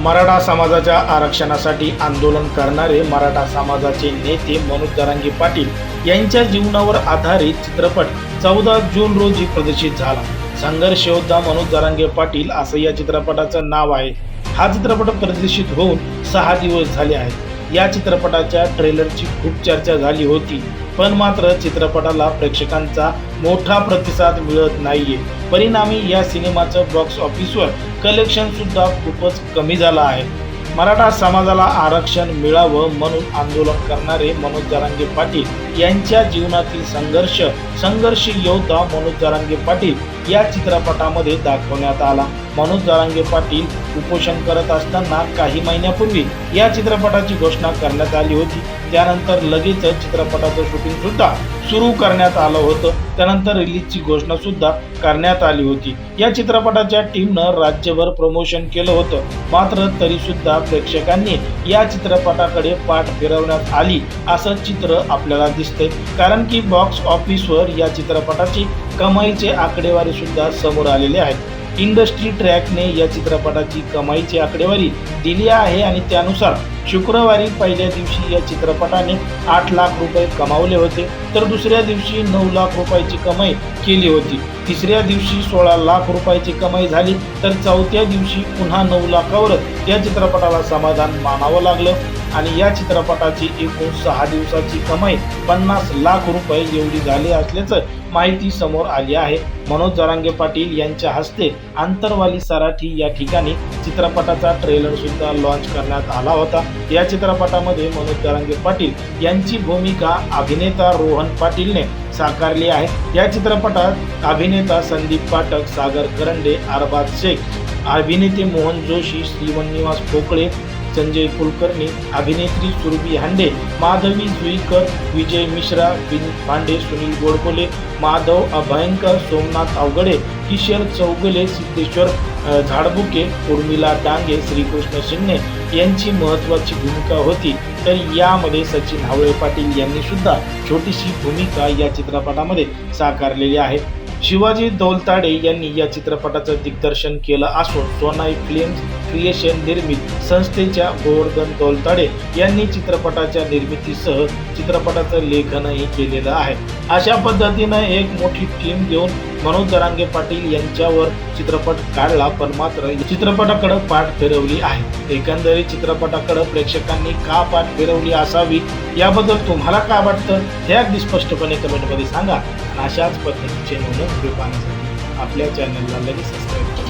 मराठा समाजाच्या आरक्षणासाठी आंदोलन करणारे मराठा समाजाचे नेते मनोज दरांगी पाटील यांच्या जीवनावर आधारित चित्रपट चौदा जून रोजी प्रदर्शित झाला. संघर्ष योद्धा मनोज दरांगे पाटील असं या चित्रपटाचं नाव आहे. हा चित्रपट प्रदर्शित होऊन सहा दिवस झाले आहेत. या चित्रपटाच्या ट्रेलरची खूप चर्चा झाली होती पण मात्र चित्रपटाला प्रेक्षकांचा मोठा प्रतिसाद मिळत नाहीये. परिणामी या सिनेमाचं बॉक्स ऑफिसवर कलेक्शन सुद्धा खूपच कमी झालं आहे. मराठा समाजाला आरक्षण मिळावं म्हणून आंदोलन करणारे मनोज जारांगे पाटील यांच्या जीवनातील संघर्ष संघर्ष योद्धा मनोज जारांगे पाटील या चित्रपटामध्ये दाखवण्यात आला. मनोज जारांगे पाटील उपोषण करत असताना काही महिन्यापूर्वी या चित्रपटाची घोषणा करण्यात आली होती. त्यानंतर लगेच चित्रपटाचं शूटिंग सुद्धा सुरू करण्यात आलं होतं. त्यानंतर रिलीजची घोषणा सुद्धा करण्यात आली होती. या चित्रपटाच्या टीमनं राज्यभर प्रमोशन केलं होतं. मात्र तरी सुद्धा प्रेक्षकांनी या चित्रपटाकडे पाठ फिरवण्यात आली असं चित्र आपल्याला दिसते. कारण की बॉक्स ऑफिसवर या चित्रपटाची कमाईचे आकडेवारी सुद्धा समोर आलेले आहेत. इंडस्ट्री ट्रॅकने या चित्रपटाची कमाईची आकडेवारी दिली आहे आणि त्यानुसार शुक्रवारी पहिल्या दिवशी या चित्रपटाने आठ लाख रुपये कमावले होते. तर दुसऱ्या दिवशी नऊ लाख रुपयाची कमाई केली होती. तिसऱ्या दिवशी सोळा लाख रुपयाची कमाई झाली. तर चौथ्या दिवशी पुन्हा नऊ लाखावरच या चित्रपटाला समाधान मानावं लागलं. आणि या चित्रपटाची एकूण सहा दिवसाची कमाई पन्नास लाख रुपये एवढी झाली असल्याचं माहिती समोर आली आहे. मनोज जरांगे पाटील यांच्या हस्ते आंतरवाली सराठी या ठिकाणी चित्रपटाचा ट्रेलर सुद्धा लॉन्च करण्यात आला होता. या चित्रपटामध्ये मनोज जरांगे पाटील यांची भूमिका अभिनेता रोहन पाटीलने साकारली आहे. या चित्रपटात अभिनेता संदीप पाठक सागर करंडे अरबाज शेख अभिनेते मोहन जोशी श्रीवनिवास पोकळे संजय कुलकर्णी अभिनेत्री सुरभी हांडे माधवी जुईकर विजय मिश्रा विन पांडे सुनील गोडबोले माधव अभयंकर सोमनाथ अवगडे किशोर चौगले सिद्धेश्वर झाडबुके उर्मिला डांगे श्रीकृष्ण शिंगणे यांची महत्वाची भूमिका होती. तर यामध्ये सचिन हावळे पाटील यांनी सुद्धा छोटीशी भूमिका या चित्रपटामध्ये साकारलेली आहे. शिवाजी दौलताडे यांनी या चित्रपटाचं दिग्दर्शन केलं असून सोनाई फिल्म्स क्रिएशन निर्मित संस्थेच्या गोवर्धन दौलताडे यांनी चित्रपटाच्या निर्मितीसह चित्रपटाचं लेखनही केलेलं आहे. अशा पद्धतीनं एक मोठी टीम घेऊन मनोज जरांगे पाटील यांच्यावर चित्रपट काढला पण मात्र चित्रपटाकडे पाठ फिरवली आहे. एकंदरीत चित्रपटाकडे प्रेक्षकांनी का पाठ फिरवली असावी याबद्दल तुम्हाला काय वाटतं हे अगदी स्पष्टपणे कमेंटमध्ये सांगा. अशाच पद्धतीचे नवीन व्हिडिओ आपल्या चॅनलला लगेच सबस्क्राईब करा.